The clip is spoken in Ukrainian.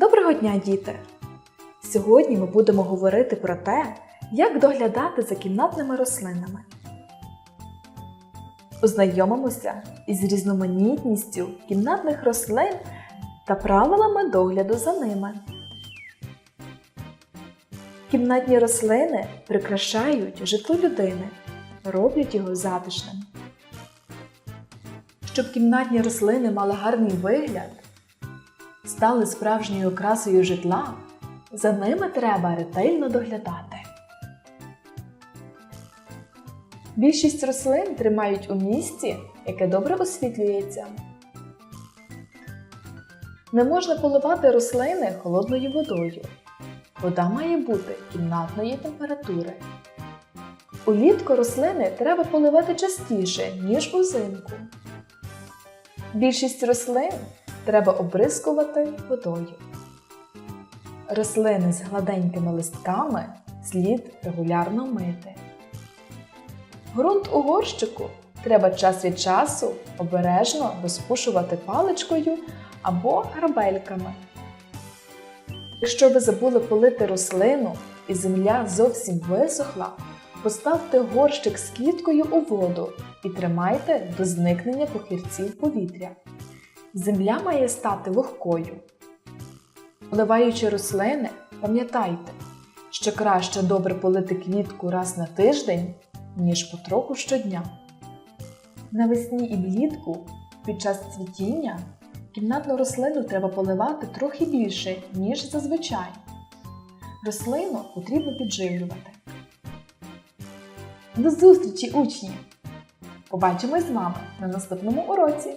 Доброго дня, діти! Сьогодні ми будемо говорити про те, як доглядати за кімнатними рослинами. Ознайомимося із різноманітністю кімнатних рослин та правилами догляду за ними. Кімнатні рослини прикрашають житло людини, роблять його затишним. Щоб кімнатні рослини мали гарний вигляд, стали справжньою окрасою житла, за ними треба ретельно доглядати. Більшість рослин тримають у місці, яке добре освітлюється. Не можна поливати рослини холодною водою. Вода має бути кімнатної температури. Улітку рослини треба поливати частіше, ніж узимку. Більшість рослин треба обрискувати водою. Рослини з гладенькими листками слід регулярно мити. Ґрунт у горщику треба час від часу обережно розпушувати паличкою або грабельками. Якщо ви забули полити рослину і земля зовсім висохла, поставте горщик з квіткою у воду і тримайте до зникнення похирців повітря. Земля має стати вогкою. Поливаючи рослини, пам'ятайте, що краще добре полити квітку раз на тиждень, ніж потроху щодня. Навесні і влітку під час цвітіння кімнатну рослину треба поливати трохи більше, ніж зазвичай. Рослину потрібно підживлювати. До зустрічі, учні! Побачимось з вами на наступному уроці!